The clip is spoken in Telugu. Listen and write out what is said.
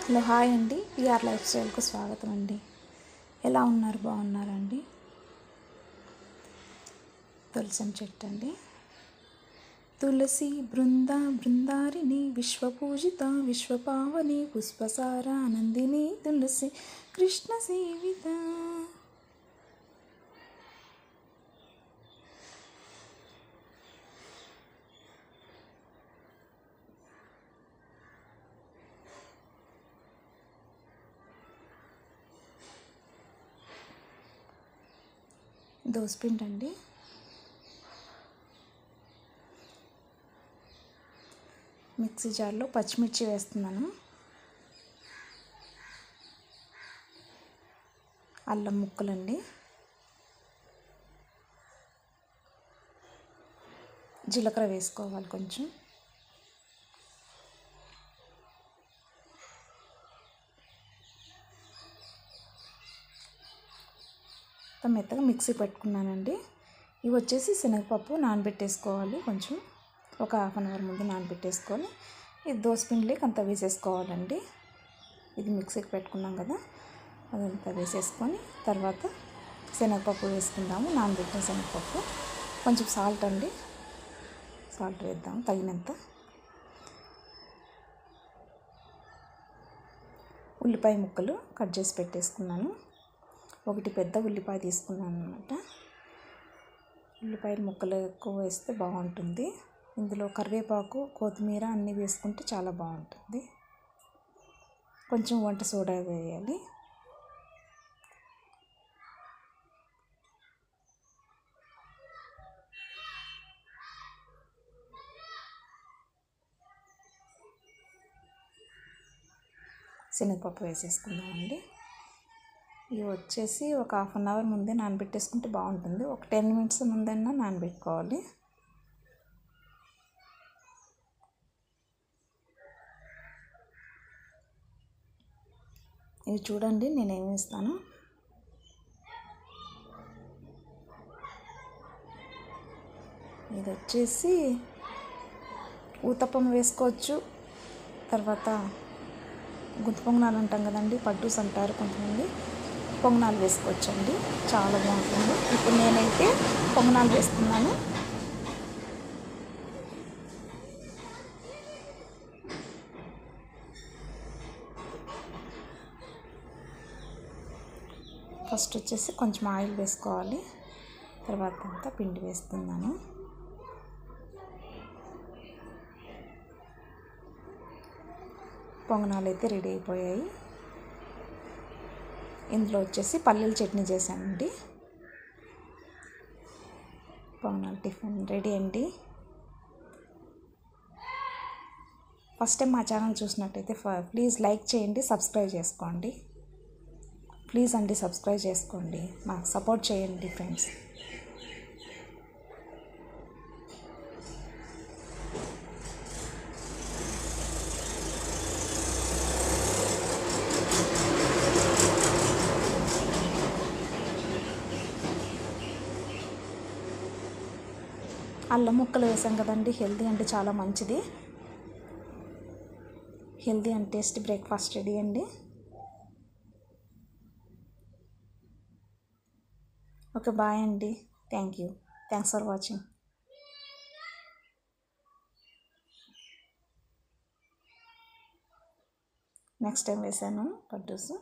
హలో హాయ్ అండి. పిఆర్ లైఫ్ స్టైల్కు స్వాగతం అండి. ఎలా ఉన్నారు? బాగున్నారండి? తులసం చెట్టు అండి. తులసి బృంద బృందారిణి విశ్వపూజిత విశ్వపావని పుష్పసార నందిని తులసి కృష్ణ సేవిత. దోసపిండి అండి మిక్సీ జార్లో పచ్చిమిర్చి వేస్తున్నాను. అల్లం ముక్కలండి. జీలకర్ర వేసుకోవాలి కొంచెం. మొత్తం మెత్తగా మిక్సీ పెట్టుకున్నానండి. ఇవి వచ్చేసి శనగపప్పు నానబెట్టేసుకోవాలి. కొంచెం ఒక హాఫ్ అన్ అవర్ ముందు నానబెట్టేసుకొని ఇది దోసపిండిలోకి అంతా వేసేసుకోవాలండి. ఇది మిక్సీకి పెట్టుకున్నాం కదా అదంతా వేసేసుకొని తర్వాత శనగపప్పు వేసుకుందాము. నానబెట్టిన శనగపప్పు. కొంచెం సాల్ట్ అండి. సాల్ట్ వేద్దాం తగినంత. ఉల్లిపాయ ముక్కలు కట్ చేసి పెట్టేసుకున్నాను. ఒకటి పెద్ద ఉల్లిపాయ తీసుకున్నాను అనమాట ఉల్లిపాయలు ముక్కలు ఎక్కువ వేస్తే బాగుంటుంది. ఇందులో కరివేపాకు కొత్తిమీర అన్నీ వేసుకుంటే చాలా బాగుంటుంది. కొంచెం వంట సోడా వేయాలి. శనగపప్పు వేసేసుకుందామండి. ఇవి వచ్చేసి ఒక హాఫ్ అన్ అవర్ ముందే నానబెట్టేసుకుంటే బాగుంటుంది. ఒక టెన్ మినిట్స్ ముందైనా నానబెట్టుకోవాలి. ఇవి చూడండి నేను ఏమి ఇస్తాను ఇది వచ్చేసి ఊతప్పం వేసుకోవచ్చు. తర్వాత గుంత పొంగనాలు అంటాం కదండి పడ్డూస్ అంటారు కొంతమంది. పొంగనాలు వేసుకోవచ్చండి. చాలా బాగుంటుంది. ఇప్పుడు నేనైతే పొంగనాలు వేస్తున్నాను. ఫస్ట్ వచ్చేసి కొంచెం ఆయిల్ వేసుకోవాలి. తర్వాత అంతా పిండి వేస్తున్నాను. పొంగనాలు అయితే రెడీ అయిపోయాయి. ఇందులో వచ్చేసి పల్లీల చట్నీ చేశానండి. పొంగనాలు టిఫిన్ రెడీ అండి. ఫస్ట్ టైం మా ఛానల్ చూసినట్టయితే ప్లీజ్ లైక్ చేయండి సబ్స్క్రైబ్ చేసుకోండి. ప్లీజ్ అండి సబ్స్క్రైబ్ చేసుకోండి. మాకు సపోర్ట్ చేయండి ఫ్రెండ్స్. అల్లం ముక్కలు వేసాం కదండి. హెల్దీ అంటే చాలా మంచిది. Healthy and taste breakfast ready అండి. ఓకే బాయ్ అండి. Thank you. Thanks for watching. Next time వేసాను పడ్డూస్